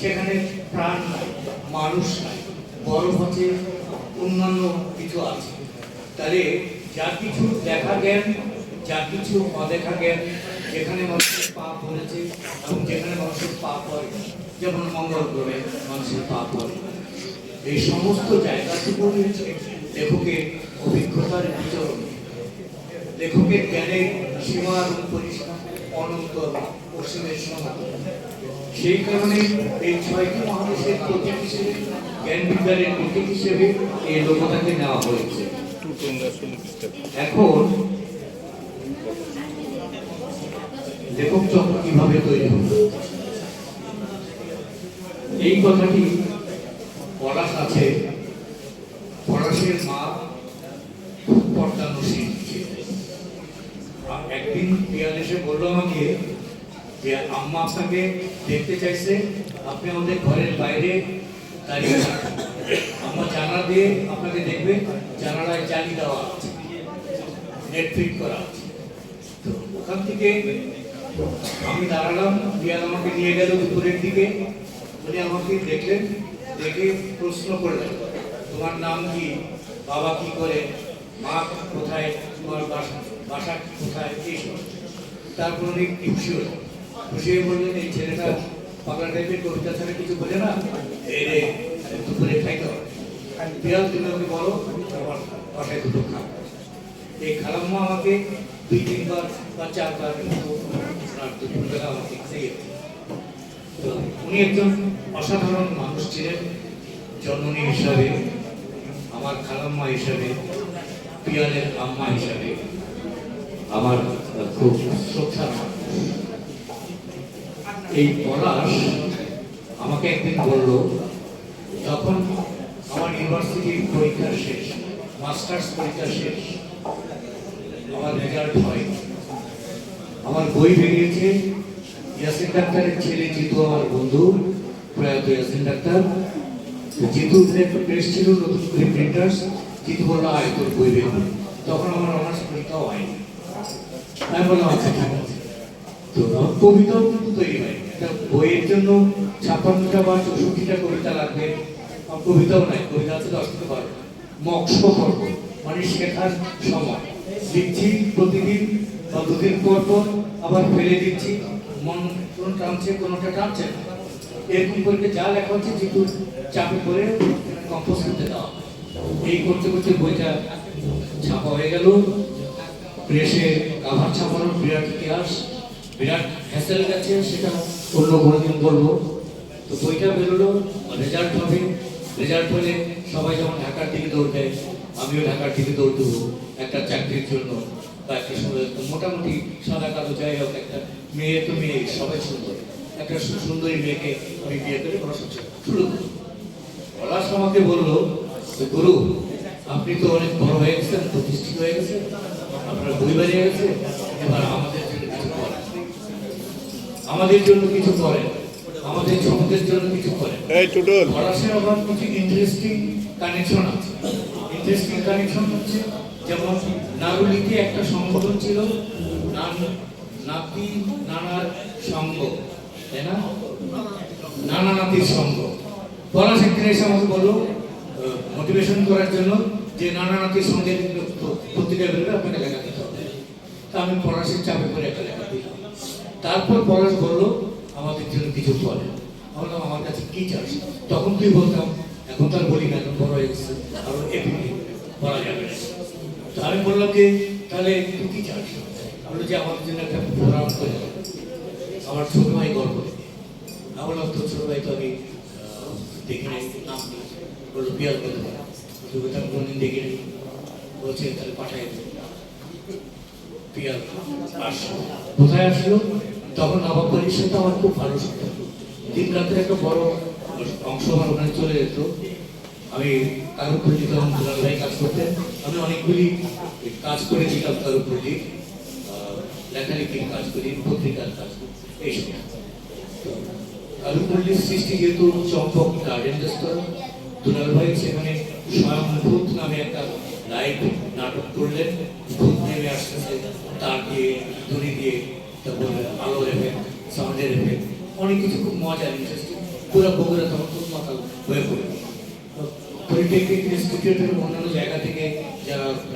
সেখানে প্রাণ নাই, মানুষ নাই বরফ আছে অন্যান্য কিছু আছে। তাহলে যা কিছু দেখা জ্ঞান, যা কিছু অদেখা জ্ঞান, যেখানে মানুষের পাপ হয়েছে এবং যেখানে মানুষের পাপ হয়, যেমন মঙ্গল গ্রহে মানুষের পাপ হয়। এই সমস্ত জায়গাটুকু হচ্ছে লেখকের অভিজ্ঞতার বিচরণ লেখকের জ্ঞানের সীমা এবং পরিসীমা অনন্ত অসীমের সমান। সেই কারণে এই ছয়টি মহাদেশের প্রতীক হিসেবে, জ্ঞান বিজ্ঞানের প্রতীক হিসেবে এই লোকতাকে নেওয়া হয়েছে। এখন, লেখক চক্র কীভাবে তৈরি হল? এই কথাটি পলাশ আছে। পলাশের মা পর্দানসীন ছিলেন। একদিন পিয়াল এসে বলল আমাকে আম্মা আপনাকে দেখতে চাইছে, আপনি আমাদের ঘরের বাইরে দাঁড়িয়ে। আম্মা জানালা দিয়ে আপনাকে দেখবে, জানালায় জালি দেওয়া আছে, নেট ফিট করা তো ওখান থেকে আমি দাঁড়ালাম পিয়াল আমাকে নিয়ে গেল দুপুরের দিকে। উনি আমাকে দেখলেন, দেখে প্রশ্ন করলেন, তোমার নাম কি? বাবা কি করে? মা কোথায়? তোমার বাসা বাসা কোথায়? এইসব তারপর উনি খুশি হলেন। খুশি হয়ে বললেন, এই ছেলেটা পাগলা টাইপের কবিতা ছাড়া কিছু বোঝে না? এই রে দুপুরে খাইতে হবে বিড়াল, তুমি ওকে বলো, আমার বাসায় দুটো খা এই খালাম্মা আমাকে দুই, তিনবার বা চারবার কিন্তু ওনার দুপুরবেলা আমাকে খাইয়েছে তো উনি একজন অসাধারণ মানুষ ছিলেন, জননী হিসাবে, আমার খালাম্মা হিসাবে পিয়ালের আম্মা হিসাবে। আমার খুব শ্রদ্ধা এই পলাশ আমাকে একদিন বলল, যখন আমার ইউনিভার্সিটির পরীক্ষা শেষ মাস্টার্স পরীক্ষা শেষ, আমার রেজাল্ট হয়। আমার বই বেরিয়েছে, ইয়াসিন ডাক্তারের ছেলে জিতু আমার বন্ধু, প্রয়াত ইয়াসিন ডাক্তার। জিতু একটা প্রেস ছিল, নতুন করে প্রিন্টার্স জিতু বলল, আয়, তোর বই বের তখন আমার অনার্স পরীক্ষাও হয়নি। আমি বললাম আচ্ছা ঠিক আছে। তো কবিতাও কিন্তু তৈরি হয়। একটা বইয়ের জন্য ছাপ্পান্নটা বা চৌষট্টিটা কবিতা লাগবে। কবিতাও নাই, কবিতা আছে দশ থেকে বারো। পর্ব মানে শেখার সময়। লিখছি প্রতিদিন বা দুদিন পর পর আবার ফেলে দিচ্ছি। মন কোন টানছে, কোনোটা টানছে না। এরকম করে যা লেখা হচ্ছে, যেহেতু চাপে করে কম্পোজ করতে দেওয়া এই করতে করতে বইটা ছাপা হয়ে গেল। প্রেসে কাভার ছাপানোর বিরাট ইতিহাস। বিরাট হ্যাসেল গেছে, সেটা অন্য কোনোদিন বলব। তো বইটা বেরোলো রেজাল্ট হবে। রেজাল্ট হলে সবাই যখন ঢাকার দিকে দৌড় দেয়, আমিও ঢাকার দিকে দৌড় দেবো একটা চাকরির জন্য। বা একটা সুন্দর মোটামুটি সাদা কালো যাই হোক, একটা মেয়ে তো মেয়ে, সবাই সুন্দর। একটা সুন্দরী মেয়েকে আমি বিয়ে করে পড়াশোনা শুরু পলাশ আমাকে বলল গুরু, আপনি তো অনেক বড় হয়ে গেছেন, প্রতিষ্ঠিত হয়ে গেছেন, আপনার বই বেরিয়ে গেছে, এবার আমাদের আমাদের জন্য কিছু করেন আমাদের সমাজের জন্য কিছু করেন এই টুটুল। পলাশের আবার কিছু ইন্টারেস্টিং কানেকশন আছে। ইন্টারেস্টিং কানেকশন হচ্ছে যেমন নারুলিতে একটা সংগঠন ছিল নান- নাতি নানার সঙ্গ তাই না? নানা নাতির সঙ্গ। পলাশ একদিন এসে আমাকে বলল মোটিভেশন করার জন্য যে নানা নাতির সঙ্গে পত্রিকা বেরোবে আপনাকে লেখা দিতে হবে। তা আমি পলাশের চাপে করে একটা লেখা দিলাম। তারপর পলাশ বলল, আমাদের জন্য কিছু করে বললাম, আমার কাছে কি চাস? তখন তুই বলতাম, এখন তো আর বলি না, এখন বড় হয়ে গেছে, আরও এপিটি বলা যাবে তো আমি বললাম যে, তাহলে তুই কি চাস? বলল যে, আমাদের জন্য একটা প্রোগ্রাম করে আমার ছোট ভাই গল্প। আমি বললাম, তোর ছোট ভাই তো আমি দেখি নাই। নাম বলল বিয়াল করে দেবো তোকে তো আমি কোনদিন দেখি নাই। বলছে, তাহলে পাঠাই দেবো পিয়াল আসলো। কোথায় আসলো? তখন নবাব সাথে আমার খুব ভালো সম্পর্ক দিন রাতের একটা বড় অংশ আমার ওখানে চলে যেত। আমি কারুপ্রতি তখন দুলাল ভাই কাজ করতেন। আমি অনেকগুলি কাজ করে দিতাম কারুপ্রতি লেখালেখির কাজ করি, পত্রিকার কাজ করি, এইসব। কারুপল্লীর সৃষ্টি যেহেতু চম্পক গার্ডেন রেস্তোরাঁ দুলাল ভাই সেখানে স্বয়ং ভূত নামে একটা লাইভ নাটক করলেন। ভূত নেমে আসতেছে, তার দিয়ে দড়ি দিয়ে তারপরে আলোর এফেক্ট সাউন্ডের এফেক্ট অনেক কিছু খুব মজার ইন্টারেস্টিং পুরো বগুড়া তখন উন্মাতাল হয়ে পড়ে। পলিটেকনিক ইনস্টিটিউটের অন্যান্য জায়গা থেকে যারা